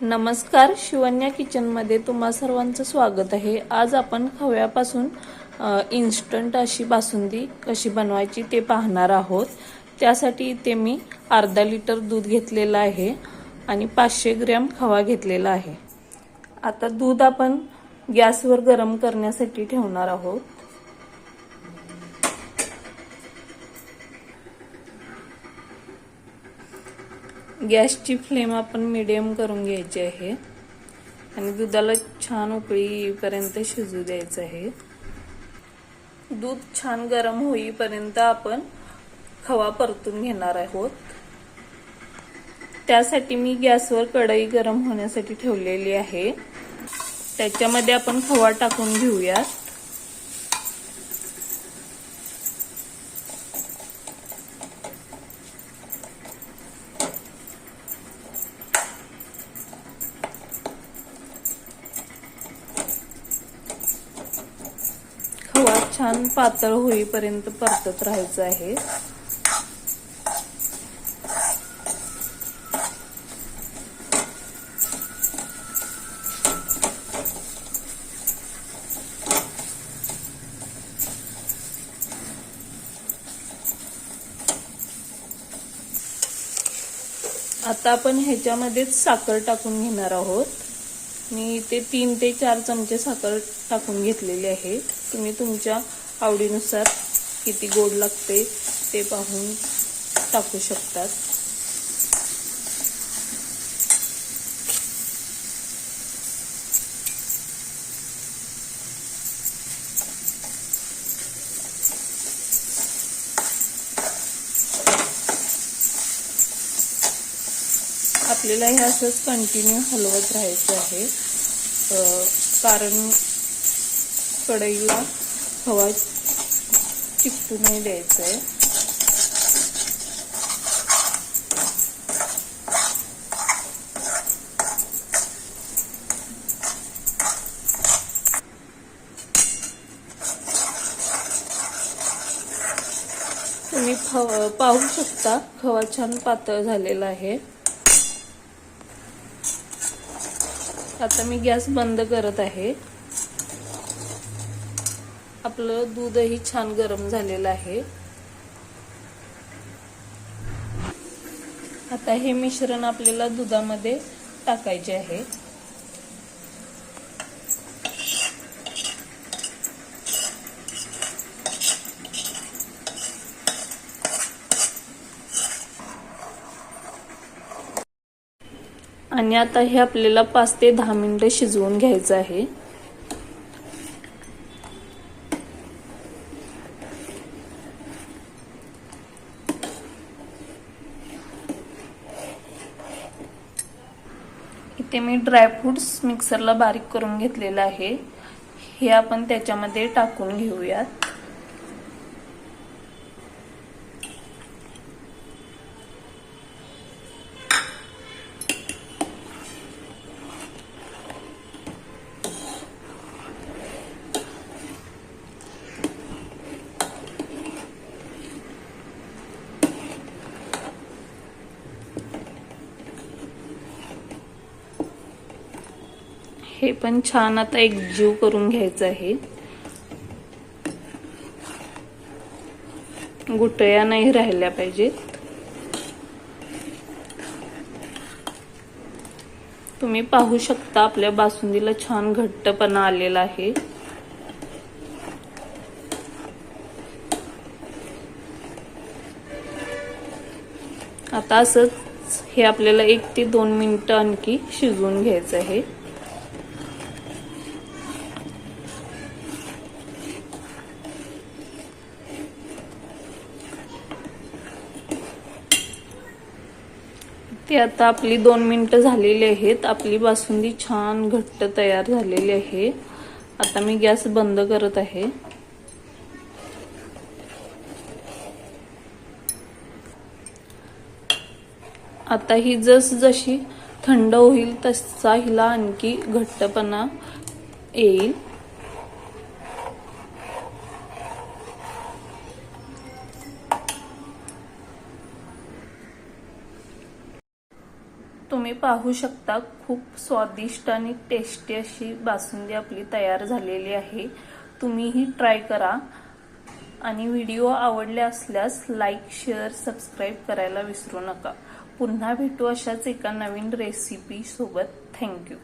नमस्कार शिवन्या किचनमध्ये तुम्हा सर्वांचं स्वागत आहे. आज आपण खव्यापासून इन्स्टंट अशी बासुंदी कशी बनवायची ते पाहणार आहोत. त्यासाठी इथे मी अर्धा लिटर दूध घेतलेलं आहे आणि पाचशे ग्रॅम खवा घेतलेला आहे. आता दूध आपण गॅसवर गरम करण्यासाठी ठेवणार आहोत. गॅसची फ्लेम आपण मिडियम करून घ्यायची आहे. आणि दुधाला छान उकळीपर्यंत शिजू द्यायचं आहे. दूध छान गरम होईपर्यंत आपण खवा परतून घेणार आहोत. त्यासाठी मी गॅसवर कढई गरम होण्यासाठी ठेवलेली आहे. त्याच्यामध्ये आपण खवा टाकून घेऊयात खवा छान पातळ होईपर्यंत परतत राहायचं आहे. आता आपण ह्याच्यामध्येच साखर टाकून घेणार आहोत. मी ते तीन ते चार चमचे साखर टाकून घेतलेली आहे तुम्ही तुमच्या आवडीनुसार किती गोड लागते ते पाहून टाकू शकतात. आपल्याला हे असंच कंटिन्यू हलवत राहायचं आहे. कारण कढईला हवा चिकटू नाही द्यायचं आहे तुम्ही पाहू शकता खवा छान पातळ झालेला आहे. आता मी गॅस बंद करत आहे. आपलं दूधही छान गरम झालेलं आहे. आता हे मिश्रण आपल्याला दुधामध्ये टाकायचे आहे. आणि आता हे आपल्याला पाच ते दहा मिनिटं शिजवून घ्यायचं आहे. इथे मी ड्रायफ्रुट्स मिक्सरला बारीक करून घेतलेलं आहे. हे आपण त्याच्यामध्ये टाकून घेऊयात. हे पण छान आता एकजीव करून घ्यायचं आहे. गुटया नाही राहिल्या पाहिजेत. तुम्ही पाहू शकता आपल्या बासुंदीला छान घट्टपणा आलेला आहे. आता असंच हे आपल्याला एक ते दोन मिनिटं आणखी शिजवून घ्यायचं आहे. ते आता आपली दोन मिनटं झालेली आहेत. आपली बासुंदी छान घट्ट तयार झालेली आहे. आता मी गॅस बंद करत आहे. आता ही जस जशी थंड होईल तसा हिला आणखी घट्टपणा येईल. तुम्ही पाहू शकता खूप स्वादिष्ट आणि टेस्टी अशी बासुंदी आपली तयार झालेली आहे. तुम्हीही ट्राय करा. आणि व्हिडिओ आवडले असल्यास लाईक शेअर सबस्क्राईब करायला विसरू नका. पुन्हा भेटू अशाच एका नवीन रेसिपी सोबत. थँक्यू